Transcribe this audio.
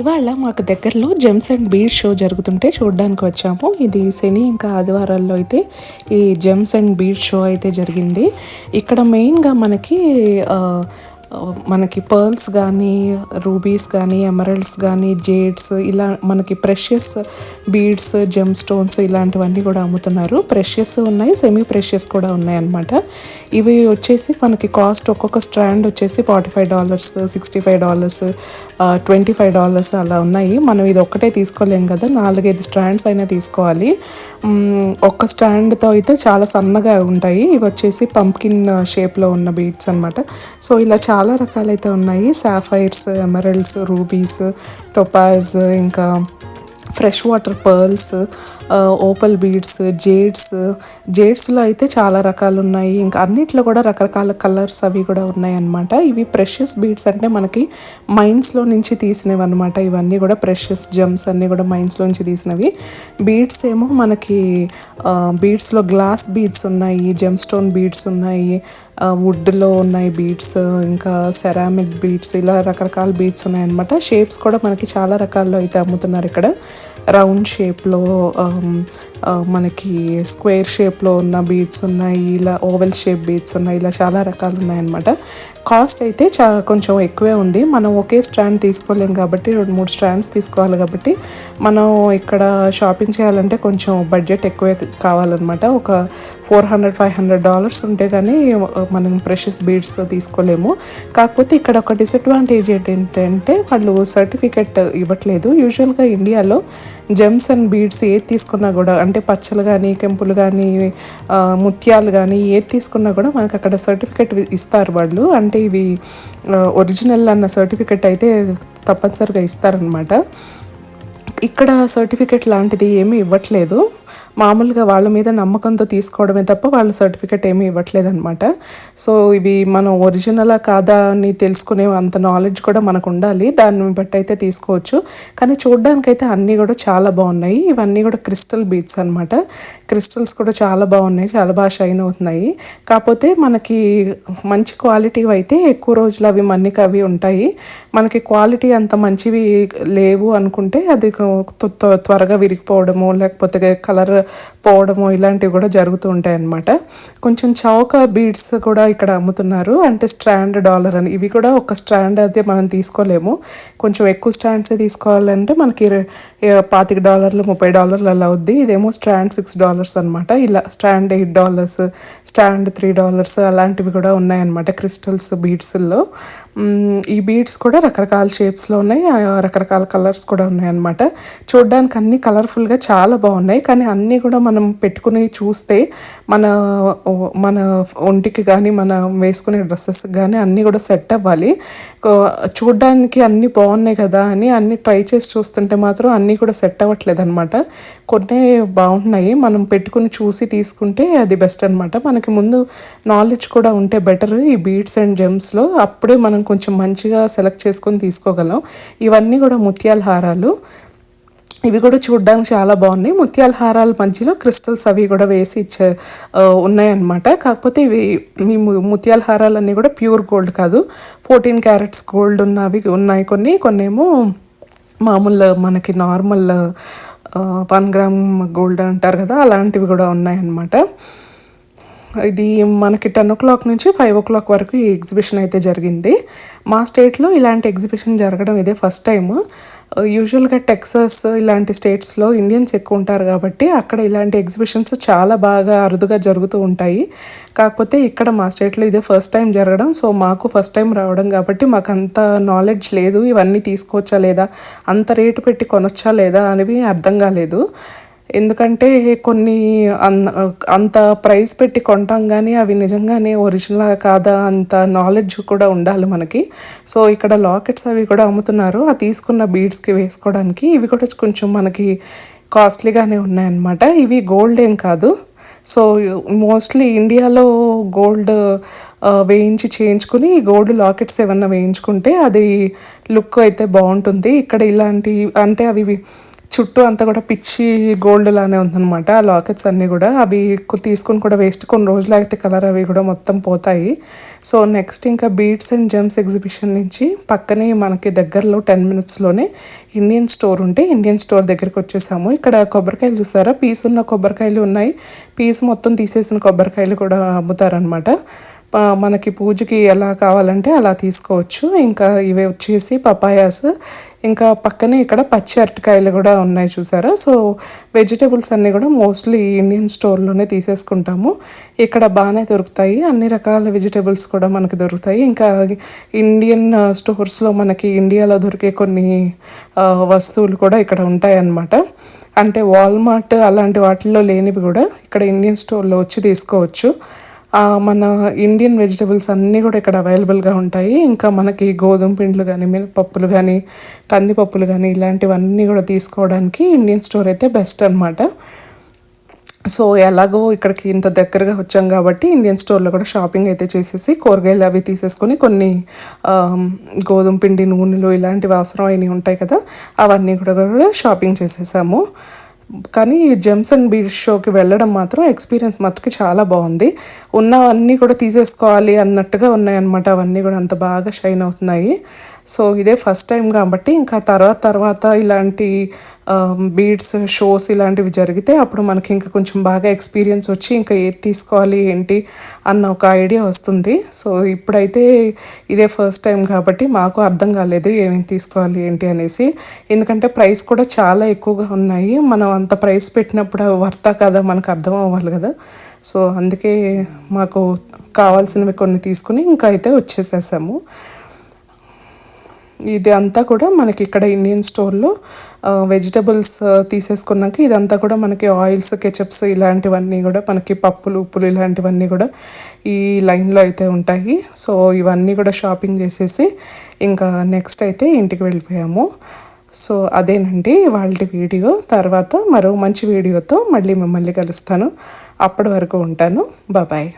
ఇవాళ మాకు దగ్గరలో జెమ్స్ అండ్ బీడ్స్ షో జరుగుతుంటే చూడడానికి వచ్చాము. ఇది శని ఇంకా ఆదివారాల్లో అయితే ఈ జెమ్స్ అండ్ బీడ్స్ షో అయితే జరిగింది. ఇక్కడ మెయిన్గా మనకి మనకి పర్ల్స్ కానీ రూబీస్ కానీ ఎమరల్డ్స్ కానీ జేడ్స్ ఇలా మనకి ప్రెషియస్ బీడ్స్ జెమ్ స్టోన్స్ ఇలాంటివన్నీ కూడా అమ్ముతున్నారు. ప్రెషియస్ ఉన్నాయి సెమీ ప్రెషియస్ కూడా ఉన్నాయి అన్నమాట ఇవి వచ్చేసి మనకి కాస్ట్ ఒక్కొక్క స్ట్రాండ్ వచ్చేసి forty five dollars sixty five dollars twenty five dollars అలా ఉన్నాయి. మనం ఇది ఒక్కటే తీసుకోలేం కదా నాలుగైదు స్ట్రాండ్స్ అయినా తీసుకోవాలి. ఒక్క స్టాండ్తో అయితే చాలా సన్నగా ఉంటాయి. ఇవి వచ్చేసి పంప్కిన్ షేప్లో ఉన్న బీడ్స్ అనమాట సో ఇలా చాలా చాలా రకాలైతే ఉన్నాయి. సాఫైర్స్ ఎమరల్డ్స్ రూబీస్ టొపాజ్ ఇంకా fresh water pearls opal beads jades జేడ్స్లో అయితే చాలా రకాలు ఉన్నాయి ఇంకా అన్నిట్లో కూడా రకరకాల కలర్స్ అవి కూడా ఉన్నాయి అన్నమాట ఇవి ప్రెషియస్ బీడ్స్ అంటే మనకి మైన్స్లో నుంచి తీసినవి అనమాట ఇవన్నీ కూడా ప్రెషియస్ జమ్స్ అన్నీ కూడా మైన్స్లో నుంచి తీసినవి. బీడ్స్ ఏమో మనకి బీడ్స్లో గ్లాస్ బీడ్స్ ఉన్నాయి జెమ్ స్టోన్ బీడ్స్ ఉన్నాయి uh, వుడ్లో ఉన్నాయి బీడ్స్ ఇంకా సెరామిక్ బీడ్స్ ఇలా రకరకాల బీడ్స్ ఉన్నాయన్నమాట. షేప్స్ కూడా మనకి చాలా రకాల్లో అయితే అమ్ముతున్నారు ఇక్కడ. రౌండ్ షేప్లో మనకి స్క్వేర్ షేప్లో ఉన్న బీడ్స్ ఉన్నాయి ఇలా ఓవెల్ షేప్ బీడ్స్ ఉన్నాయి ఇలా చాలా రకాలు ఉన్నాయన్నమాట. కాస్ట్ అయితే చా కొంచెం ఎక్కువే ఉంది. మనం ఒకే స్టాండ్ తీసుకోలేం కాబట్టి రెండు మూడు స్టాండ్స్ తీసుకోవాలి కాబట్టి మనం ఇక్కడ షాపింగ్ చేయాలంటే కొంచెం బడ్జెట్ ఎక్కువే కావాలన్నమాట. ఒక four hundred five hundred dollars ఉంటే కానీ మనం ప్రెషస్ బీడ్స్ తీసుకోలేము. కాకపోతే ఇక్కడ ఒక డిసడ్వాంటేజ్ ఏంటంటే వాళ్ళు సర్టిఫికెట్ ఇవ్వట్లేదు. యూజువల్గా ఇండియాలో జెమ్స్ అండ్ బీడ్స్ ఏది తీసుకున్నా కూడా అంటే పచ్చలు కానీ కెంపులు కానీ ముత్యాలు కానీ ఏది తీసుకున్నా కూడా మనకు అక్కడ సర్టిఫికెట్ ఇస్తారు వాళ్ళు. అంటే ఇవి ఒరిజినల్ అన్న సర్టిఫికెట్ అయితే తప్పనిసరిగా ఇస్తారనమాట ఇక్కడ సర్టిఫికెట్ లాంటిది ఏమీ ఇవ్వట్లేదు. మామూలుగా వాళ్ళ మీద నమ్మకంతో తీసుకోవడమే తప్ప వాళ్ళు సర్టిఫికెట్ ఏమీ ఇవ్వట్లేదు అనమాట సో ఇవి మనం ఒరిజినలా కాదా అని తెలుసుకునే అంత నాలెడ్జ్ కూడా మనకు ఉండాలి. దాన్ని బట్టి అయితే తీసుకోవచ్చు. కానీ చూడడానికైతే అన్నీ కూడా చాలా బాగున్నాయి. ఇవన్నీ కూడా క్రిస్టల్ బీట్స్ అనమాట క్రిస్టల్స్ కూడా చాలా బాగున్నాయి. చాలా బాగా షైన్ అవుతున్నాయి. కాకపోతే మనకి మంచి క్వాలిటీ అయితే ఎక్కువ రోజులు అవి మన్నిక అవి ఉంటాయి. మనకి క్వాలిటీ అంత మంచివి లేవు అనుకుంటే అది త్వరగా విరిగిపోవడము లేకపోతే కలర్ పోవడము ఇలాంటివి కూడా జరుగుతూ ఉంటాయి అన్నమాట. కొంచెం చౌక బీడ్స్ కూడా ఇక్కడ అమ్ముతున్నారు. అంటే స్ట్రాండ్ డాలర్ అని. ఇవి కూడా ఒక స్ట్రాండ్ అయితే మనం తీసుకోలేము. కొంచెం ఎక్కువ స్టాండ్సే తీసుకోవాలంటే మనకి పాతిక డాలర్లు ముప్పై డాలర్లు అలా అవుద్ది. ఇదేమో స్టాండ్ సిక్స్ డాలర్స్ అనమాట ఇలా stand eight dollars stand three dollars అలాంటివి కూడా ఉన్నాయన్నమాట క్రిస్టల్స్ బీడ్స్లో. ఈ బీడ్స్ కూడా రకరకాల షేప్స్లో ఉన్నాయి. రకరకాల కలర్స్ కూడా ఉన్నాయన్నమాట. చూడడానికి అన్ని కలర్ఫుల్గా చాలా బాగున్నాయి. కానీ అన్ని కూడా మనం పెట్టుకుని చూస్తే మన మన ఒంటికి కానీ మన వేసుకునే డ్రెస్సెస్ కానీ అన్నీ కూడా సెట్ అవ్వాలి. చూడడానికి చూడ్డానికి అన్నీ బాగున్నాయి కదా అని అన్నీ ట్రై చేసి చూస్తుంటే మాత్రం అన్నీ కూడా సెట్ అవ్వట్లేదు అనమాట కొన్ని బాగుంటున్నాయి మనం పెట్టుకుని చూసి తీసుకుంటే అది బెస్ట్ అనమాట మనకి ముందు నాలెడ్జ్ కూడా ఉంటే బెటర్ ఈ బీడ్స్ అండ్ జెమ్స్లో అప్పుడే మనం కొంచెం మంచిగా సెలెక్ట్ చేసుకొని తీసుకోగలం. ఇవన్నీ కూడా ముత్యాల హారాలు. ఇవి కూడా చూడడానికి చాలా బాగున్నాయి. ముత్యాల హారాల మధ్యలో క్రిస్టల్స్ అవి కూడా వేసి ఇచ్చే ఉన్నాయన్నమాట. కాకపోతే ఇవి ఈ ముత్యాల హారాలన్నీ కూడా ప్యూర్ గోల్డ్ కాదు. ఫోర్టీన్ క్యారెట్స్ గోల్డ్ ఉన్నవి ఉన్నాయి కొన్ని. కొన్ని ఏమో మామూలు మనకి నార్మల్ వన్ గ్రామ్ గోల్డ్ అంటారు కదా అలాంటివి కూడా ఉన్నాయన్నమాట. ఇది మనకి టెన్ ఓ క్లాక్ నుంచి ఫైవ్ ఓ క్లాక్ వరకు ఈ ఎగ్జిబిషన్ అయితే జరిగింది. మా స్టేట్లో ఇలాంటి ఎగ్జిబిషన్ జరగడం ఇదే ఫస్ట్ టైము. Uh, యూజువల్గా టెక్సస్ ఇలాంటి స్టేట్స్లో ఇండియన్స్ ఎక్కువ ఉంటారు కాబట్టి అక్కడ ఇలాంటి ఎగ్జిబిషన్స్ చాలా బాగా అరుదుగా జరుగుతూ ఉంటాయి. కాకపోతే ఇక్కడ మా స్టేట్లో ఇదే ఫస్ట్ టైం జరగడం. సో మాకు ఫస్ట్ టైం రావడం కాబట్టి మాకు అంత నాలెడ్జ్ లేదు. ఇవన్నీ తీసుకోవచ్చా లేదా? అంత రేటు పెట్టి కొనొచ్చా లేదా? అనేవి అర్థం కాలేదు. ఎందుకంటే కొన్ని అన్- అంత ప్రైస్ పెట్టి కొంటాం కానీ అవి నిజంగానే ఒరిజినల్ కాదా అంత నాలెడ్జ్ కూడా ఉండాలి మనకి. సో ఇక్కడ లాకెట్స్ అవి కూడా అమ్ముతున్నారు. ఆ తీసుకున్న బీడ్స్కి వేసుకోవడానికి ఇవి కూడా కొంచెం మనకి కాస్ట్లీగానే ఉన్నాయన్నమాట. ఇవి గోల్డ్ ఏం కాదు. సో మోస్ట్లీ ఇండియాలో గోల్డ్ వేయించి చేయించుకుని గోల్డ్ లాకెట్స్ ఏమన్నా వేయించుకుంటే అది లుక్ అయితే బాగుంటుంది. ఇక్కడ ఇలాంటి అంటే అవి చుట్టూ అంతా కూడా పిచ్చి గోల్డ్ లానే ఉందన్నమాట. ఆ లాకెట్స్ అన్నీ కూడా. అవి తీసుకుని కూడా వేస్ట్ కొన్ని రోజులు అయితే కలర్ అవి కూడా మొత్తం పోతాయి. సో నెక్స్ట్ ఇంకా బీడ్స్ అండ్ జెమ్స్ ఎగ్జిబిషన్ నుంచి పక్కనే మనకి దగ్గరలో టెన్ మినిట్స్లోనే ఇండియన్ స్టోర్ ఉంటే ఇండియన్ స్టోర్ దగ్గరికి వచ్చేసాము. ఇక్కడ కొబ్బరికాయలు చూసారా? పీస్ ఉన్న కొబ్బరికాయలు ఉన్నాయి. పీస్ మొత్తం తీసేసిన కొబ్బరికాయలు కూడా అమ్ముతారనమాట మనకి పూజకి ఎలా కావాలంటే అలా తీసుకోవచ్చు. ఇంకా ఇవి వచ్చేసి పపాయాస్. ఇంకా పక్కనే ఇక్కడ పచ్చి అరటికాయలు కూడా ఉన్నాయి చూసారా? సో వెజిటేబుల్స్ అన్నీ కూడా మోస్ట్లీ ఇండియన్ స్టోర్లోనే తీసేసుకుంటాము. ఇక్కడ బాగానే దొరుకుతాయి. అన్ని రకాల వెజిటేబుల్స్ కూడా మనకి దొరుకుతాయి. ఇంకా ఇండియన్ స్టోర్స్లో మనకి ఇండియాలో దొరికే కొన్ని వస్తువులు కూడా ఇక్కడ ఉంటాయి అన్నమాట అంటే వాల్మార్ట్ అలాంటి వాటిల్లో లేనివి కూడా ఇక్కడ ఇండియన్ స్టోర్లో వచ్చి తీసుకోవచ్చు. మన ఇండియన్ వెజిటబుల్స్ అన్నీ కూడా ఇక్కడ అవైలబుల్గా ఉంటాయి. ఇంకా మనకి గోధుమ పిండ్లు కానీ మినపప్పులు కానీ కందిపప్పులు కానీ ఇలాంటివన్నీ కూడా తీసుకోవడానికి ఇండియన్ స్టోర్ అయితే బెస్ట్ అన్నమాట. సో ఎలాగో ఇక్కడికి ఇంత దగ్గరగా వచ్చాం కాబట్టి ఇండియన్ స్టోర్లో కూడా షాపింగ్ అయితే చేసేసి కూరగాయలు అవి తీసేసుకొని కొన్ని గోధుమ పిండి నూనెలు ఇలాంటివి అవసరమైనవి ఉంటాయి కదా అవన్నీ కూడా కూడా షాపింగ్ చేసేసాము. కానీ జెమ్స్ అండ్ బీడ్స్ షోకి వెళ్ళడం మాత్రం ఎక్స్పీరియన్స్ మట్టుకు చాలా బాగుంది. ఉన్నవన్నీ కూడా తీసేసుకోవాలి అన్నట్టుగా ఉన్నాయన్నమాట. అవన్నీ కూడా అంత బాగా షైన్ అవుతున్నాయి. సో ఇదే ఫస్ట్ టైం కాబట్టి ఇంకా తర్వాత తర్వాత ఇలాంటి బీడ్స్ షోస్ ఇలాంటివి జరిగితే అప్పుడు మనకి ఇంకా కొంచెం బాగా ఎక్స్పీరియన్స్ వచ్చి ఇంకా ఏది తీసుకోవాలి ఏంటి అన్న ఒక ఐడియా వస్తుంది. సో ఇప్పుడైతే ఇదే ఫస్ట్ టైం కాబట్టి మాకు అర్థం కాలేదు ఏమేమి తీసుకోవాలి ఏంటి అనేసి. ఎందుకంటే ప్రైస్ కూడా చాలా ఎక్కువగా ఉన్నాయి. మనం అంత ప్రైస్ పెట్టినప్పుడు వర్తా కదా మనకు అర్థం అవ్వాలి కదా. సో అందుకే మాకు కావాల్సినవి కొన్ని తీసుకుని ఇంకా అయితే వచ్చేసేసాము. ఇది అంతా కూడా మనకి ఇక్కడ ఇండియన్ స్టోర్లో వెజిటబుల్స్ తీసేసుకున్నాక ఇదంతా కూడా మనకి ఆయిల్స్ కెచప్స్ ఇలాంటివన్నీ కూడా మనకి పప్పులు ఉప్పులు ఇలాంటివన్నీ కూడా ఈ లైన్లో అయితే ఉంటాయి. సో ఇవన్నీ కూడా షాపింగ్ చేసేసి ఇంకా నెక్స్ట్ అయితే ఇంటికి వెళ్ళిపోయాము. సో అదేనండి వాళ్ళ వీడియో తర్వాత మరో మంచి వీడియోతో మళ్ళీ మిమ్మల్ని కలుస్తాను. అప్పటి వరకు ఉంటాను. బాబాయ్